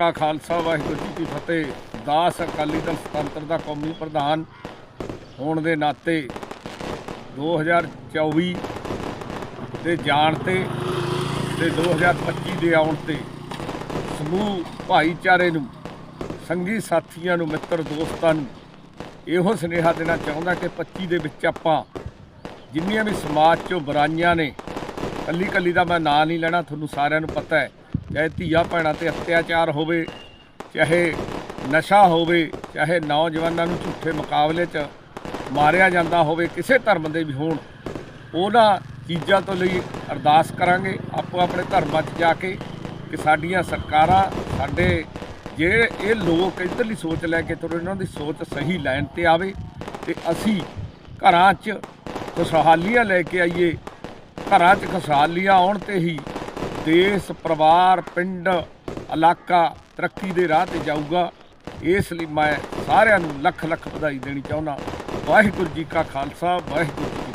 ਕਾ ਖਾਲਸਾ, ਵਾਹਿਗੁਰੂ ਜੀ ਕੀ ਫਤਿਹ। ਦਾਸ ਅਕਾਲੀ ਦਲ ਸੁਤੰਤਰ ਦਾ ਕੌਮੀ ਪ੍ਰਧਾਨ ਹੋਣ ਦੇ ਨਾਤੇ 2024 ਦੇ ਜਾਣ ਤੇ ਤੇ 2025 ਦੇ ਆਉਣ ਤੇ ਸਮੂਹ ਭਾਈਚਾਰੇ ਨੂੰ, ਸੰਗੀ ਸਾਥੀਆਂ ਨੂੰ, ਮਿੱਤਰ ਦੋਸਤਾਂ ਨੂੰ ਇਹੋ ਸੁਨੇਹਾ ਦੇਣਾ ਚਾਹੁੰਦਾ ਕਿ 25 ਦੇ ਵਿੱਚ ਆਪਾਂ ਜਿੰਨੀਆਂ ਵੀ ਸਮਾਜ 'ਚੋਂ ਬੁਰਾਈਆਂ ਨੇ ਕੱਲੀ ਕੱਲੀ ਦਾ ਮੈਂ ਨਾਂ ਨਹੀਂ ਲੈਣਾ, ਤੁਹਾਨੂੰ ਸਾਰਿਆਂ ਨੂੰ ਪਤਾ ਹੈ। ਚਾਹੇ ਧੀਆ ਭੈਣਾਂ ਤੇ ਅਤਿਆਚਾਰ ਹੋਵੇ, ਚਾਹੇ ਨਸ਼ਾ ਹੋਵੇ, ਚਾਹੇ ਨੌਜਵਾਨਾਂ ਨੂੰ ਝੂਠੇ ਮੁਕਾਬਲੇ 'ਚ ਮਾਰਿਆ ਜਾਂਦਾ ਹੋਵੇ, ਕਿਸੇ ਧਰਮ ਦੇ ਵੀ ਹੋਣ, ਉਹਨਾਂ ਚੀਜ਼ਾਂ ਤੋਂ ਲਈ ਅਰਦਾਸ ਕਰਾਂਗੇ, ਆਪੋ ਆਪਣੇ ਧਰਮਾਂ 'ਚ ਜਾ ਕੇ ਕਿ ਸਾਡੀਆਂ ਸਰਕਾਰਾਂ, ਸਾਡੇ ਜਿਹੜੇ ਇਹ ਲੋਕ ਇਧਰਲੀ ਸੋਚ ਲੈ ਕੇ ਤੁਰੇ, ਉਹਨਾਂ ਦੀ ਸੋਚ ਸਹੀ ਲਾਈਨ ਤੇ ਆਵੇ ਤੇ ਅਸੀਂ ਘਰਾਂ 'ਚ ਖੁਸ਼ਹਾਲੀਆਂ ਲੈ ਕੇ ਆਈਏ। ਘਰਾਂ 'ਚ ਖੁਸ਼ਹਾਲੀਆਂ ਆਉਣ ਤੇ ਹੀ ਦੇਸ਼, ਪਰਿਵਾਰ, ਪਿੰਡ, ਇਲਾਕਾ ਤਰੱਕੀ ਦੇ ਰਾਹ ਤੇ ਜਾਊਗਾ। ਇਸ ਲਈ ਮੈਂ ਸਾਰਿਆਂ ਨੂੰ ਲੱਖ ਲੱਖ ਵਧਾਈ ਦੇਣੀ ਚਾਹੁੰਦਾ। ਵਾਹਿਗੁਰੂ ਜੀ ਕਾ ਖਾਲਸਾ, ਵਾਹਿਗੁਰੂ